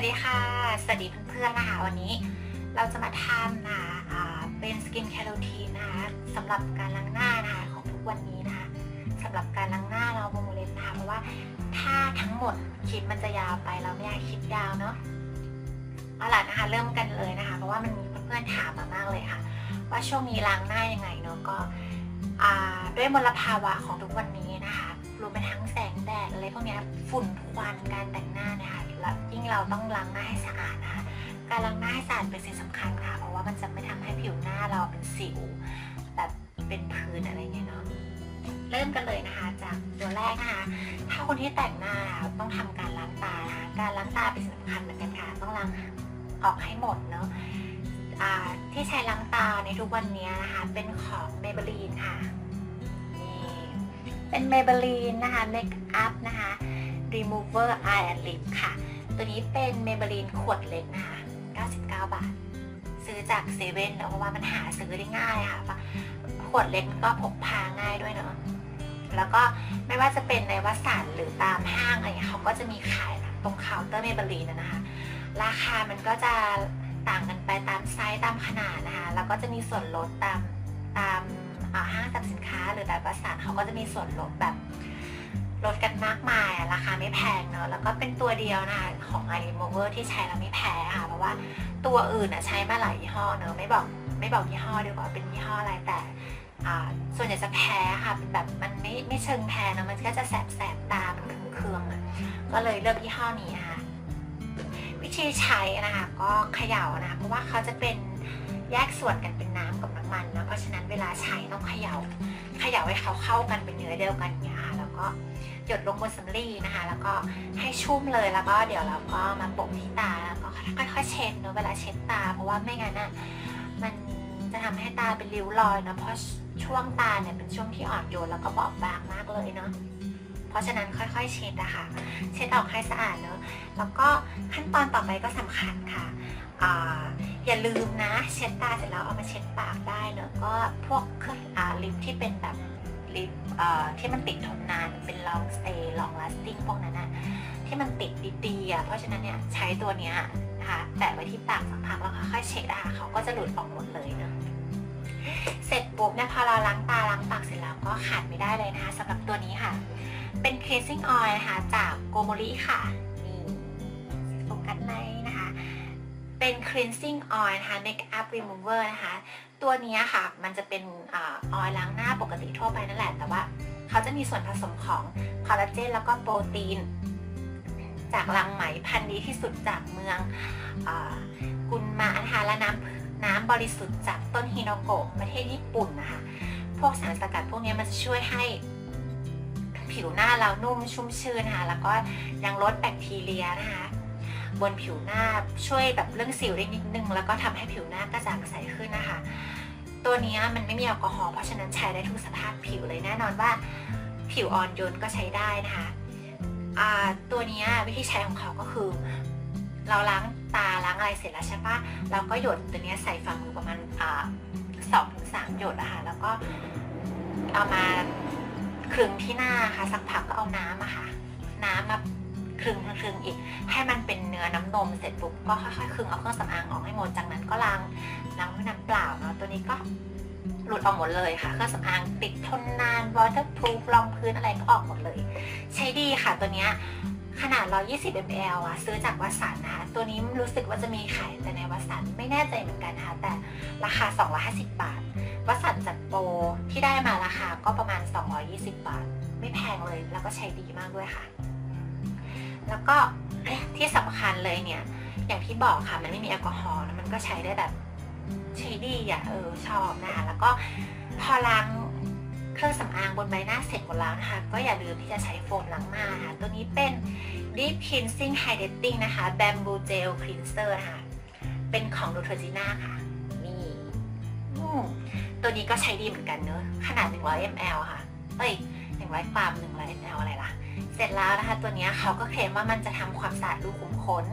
วัสดีค่ะ สวัสดีเพื่อนๆนะคะ วันนี้เราจะมาทำนะะเป็นสกินแคโรทีนนะคะสำหรับการล้างหน้านะคะของทุกวันนี้นะคะสำหรับการล้างหน้าเราโมโมเลนนะคะเพราะว่าถ้าทั้งหมดคลิปมันจะยาวไปเราไม่อยากคลิปยาวเนาะเอาล่ะนะคะ เริ่มกันเลยนะคะ เพราะว่ามันมีเพื่อนๆถามมามากเลยค่ะ ว่าช่วงนี้ล้างหน้ายังไงเนาะก็ด้วยมลภาวะของทุกวันนี้นะคะรวมไปทั้งแสงแดดอะไรพวกนี้ฝุ่นควันการแต่งหน้านี่ยค่ะ แล้วยิ่งเราต้องล้างหน้าให้สะอาดนะคะการล้างหน้าให้สะอาดเป็นสิ่งสำคัญค่ะ เพราะว่ามันจะไม่ทำให้ผิวหน้าเราเป็นสิวแบบเป็นพื้นอะไรเงี้ยเนาะเริ่มกันเลยนะคะจากตัวแรกนะคะถ้าคนที่แต่งหน้าต้องทำการล้างตานะคะการล้างตาเป็นสิ่งสำคัญเหมือนกันค่ะต้องล้างออกให้หมดเนาะที่ใช้ล้างตาในทุกวันนี้นะคะเป็นของ Maybelline ค่ะนี่เป็น Maybelline นะคะ Make Up นะคะ Remover Eye and Lip ค่ะ ตัวนี้เป็น Maybelline ขวดเล็กนะคะ 99 บาท ซื้อจากเซเว่นเนอะเพราะว่ามันหาซื้อได้ง่ายค่ะ ขวดเล็กก็พกพาง่ายด้วยเนาะ แล้วก็ไม่ว่าจะเป็นในวัสดุหรือตามห้างอะไรเขาก็จะมีขายตรงเคาน์เตอร์เมเบลีนนะคะ ราคามันก็จะต่างกันไปตามไซส์ตามขนาดนะคะ แล้วก็จะมีส่วนลดตามตามห้างสรรพสินค้าหรือแบบวัสดุเขาก็จะมีส่วนลดแบบ ลดกันมากมายอะราคาไม่แพงเนอะแล้วก็เป็นตัวเดียวนะของ i r e m o v e r ที่ใช้แล้วไม่แพ้ค่ะเพราะว่าตัวอื่นอะใช้มาหลายยี่ห้อเนอะไม่บอกไม่บอกยี่ห้อดีกว่าเป็นยี่ห้ออะไรแต่อ่าส่วนใหญ่จะแพ้ค่ะเป็นแบบมันไม่ไม่เชิงแพ้นะมันก็จะแสบแสบตามันเคืองๆอะก็เลยเลือกยี่ห้อนี้ค่ะวิธีใช้นะคะก็เขย่านะคะเพราะว่าเขาจะเป็นแยกส่วนกันเป็นน้ำกับน้ำมันนะเพราะฉะนั้นเวลาใช้ต้องเขย่าเขย่าให้เขาเข้ากันเป็นเนื้อเดียวกันเนี่ยค่ะ ก็หยดลงบนสำลีนะคะ แล้วก็ให้ชุ่มเลยแล้วก็เดี๋ยวเราก็มาโปะที่ตาแล้วก็ค่อยๆเช็ดเนอะเวลาเช็ดตา เพราะว่าไม่งั้นอะมันจะทำให้ตาเป็นริ้วรอยเนอะเพราะช่วงตาเนี่ยเป็นช่วงที่อ่อนโยนแล้วก็บอบบางมากเลยเนาะเพราะฉะนั้นค่อยๆเช็ดอะค่ะเช็ดออกให้สะอาดเนอะแล้วก็ขั้นตอนต่อไปก็สำคัญค่ะออย่าลืมนะ เช็ดตาเสร็จแล้วเอามาเช็ดปากได้เนอะก็พวกเครื่องอาลิปที่เป็นแบบ ลิปที่มันติดทนนานเป็น long stay long lasting พวกนั้นอะที่มันติดดีๆอะเพราะฉะนั้นเนี่ยใช้ตัวเนี้ยนะคะแตะไว้ที่ปากสักพักแล้วค่อยเช็ดอะคะเขาก็จะหลุดออกหมดเลยเนะเสร็จปุ๊บเนี่ยพอเราล้างตาล้างปากเสร็จแล้วก็ขาดไม่ได้เลยนะคะสำหรับตัวนี้ค่ะ เป็น cleansing oil นะคะจากโกโมริค่ะนี่โฟกัสในนะคะ เป็น cleansing oil นะคะ make up remover นะคะ ตัวนี้ค่ะ มันจะเป็นออยล์ล้างหน้าปกติทั่วไปนั่นแหละ แต่ว่าเขาจะมีส่วนผสมของคอลลาเจนแล้วก็โปรตีน จากรังไหมพันธุ์ดีที่สุดจากเมืองอกุนมะนะคะและน้ำน้ำบริสุทธิ์จากต้นฮิโนโกะประเทศญี่ปุ่นนะคะ พวกสารสกัดพวกนี้มันจะช่วยให้ผิวหน้าเรานุ่มชุ่มชื่นนะคะ แล้วก็ยังลดแบคทีเรียนะคะ บนผิวหน้าช่วยแบบเรื่องสิวได้นิดนึง แล้วก็ทำให้ผิวหน้ากระจ่างใสขึ้นนะคะ ตัวนี้มันไม่มีแอลกอฮอล์เพราะฉะนั้นใช้ได้ทุกสภาพผิวเลยแน่นอนว่าผิวอ่อนโยนก็ใช้ได้นะคะตัวนี้วิธีใช้ของเขาก็คือ เราล้างตาล้างอะไรเสร็จแล้วใช่ปะเราก็หยดตัวนี้ใส่ฝ่ามือประมาณสองถึงสามหยดอะค่ะแล้วก็เอามาคลึงที่หน้าค่ะสักพักก็เอาน้ำอะค่ะ คลึงคลึงอีก ให้มันเป็นเนื้อน้ำนมเสร็จปุ๊บก็ค่อยๆคลึงเอาเครื่องสำอางออกให้หมดจากนั้นก็ล้างล้างด้วยน้ำเปล่าเนาะตัวนี้ก็หลุดออกหมดเลยค่ะเครื่องสำอางติดทนนาน waterproof รองพื้นอะไรก็ออกหมดเลย ใช้ดีค่ะตัวเนี้ยขนาด 120 ml อะซื้อจากวัสันนะคะ ตัวนี้รู้สึกว่าจะมีขายแต่ในวัสันไม่แน่ใจเหมือนกันนะคะ แต่ราคา 250 บาท วัสันจัดโปรที่ได้มาราคาก็ประมาณ 220 บาท ไม่แพงเลย แล้วก็ใช้ดีมากด้วยค่ะ แล้วก็ที่สำคัญเลยเนี่ย อย่างที่บอกค่ะมันไม่มีแอลกอฮอล์แล้วมันก็ใช้ได้แบบใช้ดีอะเออชอบนะคะแล้วก็พอล้างเครื่องสำอางบนใบหน้าเสร็จหมดแล้วนะคะ ก็อย่าลืมที่จะใช้โฟมล้างหน้าค่ะตัวนี้เป็น Deep Cleansing Hydrating นะคะ Bamboo Gel Cleanser นะคะเป็นของ Neutrogena ค่ะ นี่อืมตัวนี้ก็ใช้ดีเหมือนกันเนอะขนาด 100 ml ค่ะ เอ้ย 100 กรัม 100 ml อะไรล่ะเสร็ จแล้วนะคะ ตัวนี้เขาก็เคลมว่ามันจะทำความสะอาดรูขุมขน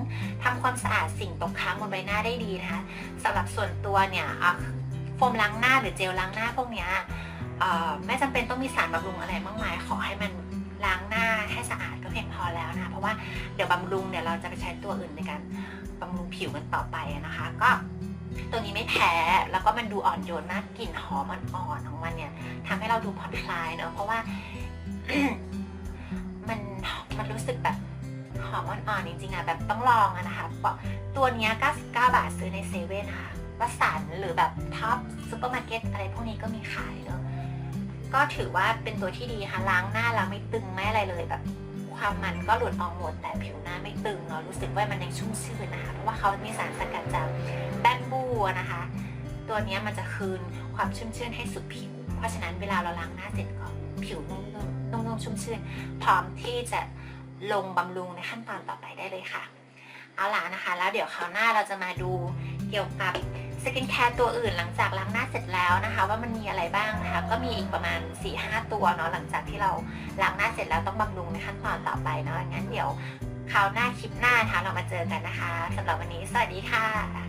ทำความสะอาดสิ่งตกค้างบนใบหน้าได้ดีนะคะสำหรับส่วนตัวเนี่ยโฟมล้างหน้าหรือเจลล้างหน้าพวกนี้ไม่จำเป็นต้องมีสารบำรุงอะไรมากมาย ขอให้มันล้างหน้าให้สะอาดก็เพียงพอแล้วนะคะเพราะว่าเดี๋ยวบำรุงเดี๋ยวเราจะไปใช้ตัวอื่นในการบำรุงผิวกันต่อไปนะคะ ก็ตัวนี้ไม่แพ้แล้วก็มันดูอ่อนโยนมากกลิ่นหอมอ่อนๆของมันเนี่ยทำให้เราดูผ่อนคลายเนอะเพราะว่า รู้สึกแบบหอมอ่อนๆจริงๆอะแบบต้องลองอะนะคะเพราะตัวเนี้ย99 บาทซื้อในเซเว่นค่ะวัสันหรือแบบท็อปซูเปอร์มาร์เก็ตอะไรพวกนี้ก็มีขายเนอะก็ถือว่าเป็นตัวที่ดีค่ะล้างหน้าล้างไม่ตึงไม่อะไรเลยแบบความมันก็หลุดออกหมดแต่ผิวหน้าไม่ตึงเนาะรู้สึกว่ามันยังชุ่มชื่นนะคะเพราะว่าเขามีสารสกัดจากแบมบูนะคะ ตัวนี้มันจะคืนความชุ่มชื่นให้สุดผิว เพราะฉะนั้นเวลาเราล้างหน้าเสร็จก็ผิวนุ่มๆนุ่มๆชุ่มชื่นพร้อมที่จะ ลงบำรุงในขั้นตอนต่อไปได้เลยค่ะ เอาล่ะนะคะ แล้วเดี๋ยวคราวหน้าเราจะมาดูเกี่ยวกับสกินแคร์ตัวอื่นหลังจากล้างหน้าเสร็จแล้วนะคะ ว่ามันมีอะไรบ้างนะคะ ก็มีอีกประมาณ 4-5 ตัวเนาะหลังจากที่เราล้างหน้าเสร็จแล้วต้องบำรุงในขั้นตอนต่อไปเนาะงั้นเดี๋ยวคราวหน้าคลิปหน้านะคะเรามาเจอกันนะคะสำหรับวันนี้ สวัสดีค่ะ